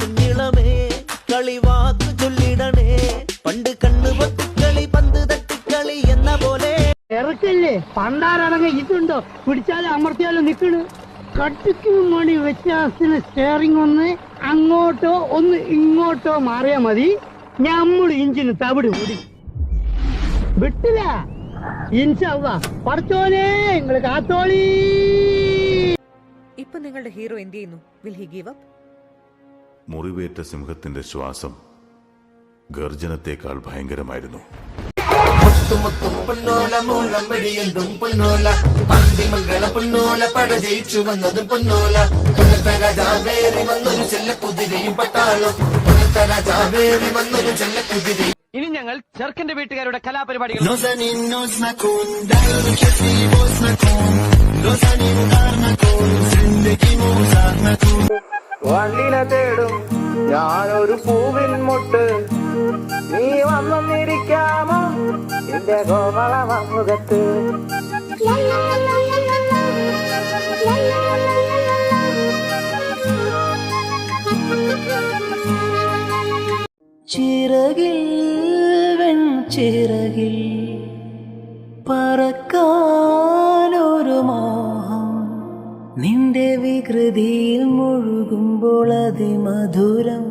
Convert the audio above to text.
കുഞ്ഞിളമേ കളിവാക്ക് പണ്ട് കണ്ണു എന്ന പോലെ. ഇറക്കല്ലേ? ഇതുണ്ടോ? പിടിച്ചാലും അമർത്തിയാലും നിക്കണ്. കട്ടിക്കും മണി വ്യത്യാസത്തിന് സ്റ്റിയറിംഗ് ഒന്ന് അങ്ങോട്ടോ ഒന്ന് ഇങ്ങോട്ടോ മാറിയാ മതി. ഞമ്മൾ ഇഞ്ചിന് തവിട് കൂടി. വിട്ടില്ല? പഠിച്ചോനെ നിങ്ങൾ കാത്തോളീ. ഇപ്പൊ നിങ്ങളുടെ ഹീറോ എന്ത് ചെയ്യുന്നു? വിൽ ഹി ഗീവ് അപ്പ് മുറിവേറ്റ സിംഹത്തിന്റെ ശ്വാസം ഗർജനത്തെക്കാൾ ഭയങ്കരമായിരുന്നു. മുത്തുമുത്തും പൊന്നോല മൂലം വെടിയന്തും പൊന്നോല പന്തിമംഗള പൊന്നോല പട ജയിച്ചു വന്നതും പൊന്നോല. പുനത്ത രാജാവേറി വന്നൊരു ചെല്ലക്കുതിരയും പട്ടാളം രാജാവേറി വന്നൊരു ചെറുക്കന്റെ വീട്ടുകാരുടെ കലാപരിപാടികൾ. വണ്ടിനെ തേടും ഞാനൊരു പൂവിൻ മുട്ട്. നീ വന്നിരിക്കാമോ എന്റെ കോമള മുഖത്ത് ചിറകിൽ വെൺചിറകിൽ പറക്കാനൊരു മോഹം. നിന്റെ വികൃതിയിൽ മുഴുകുമ്പോൾ അതിമധുരം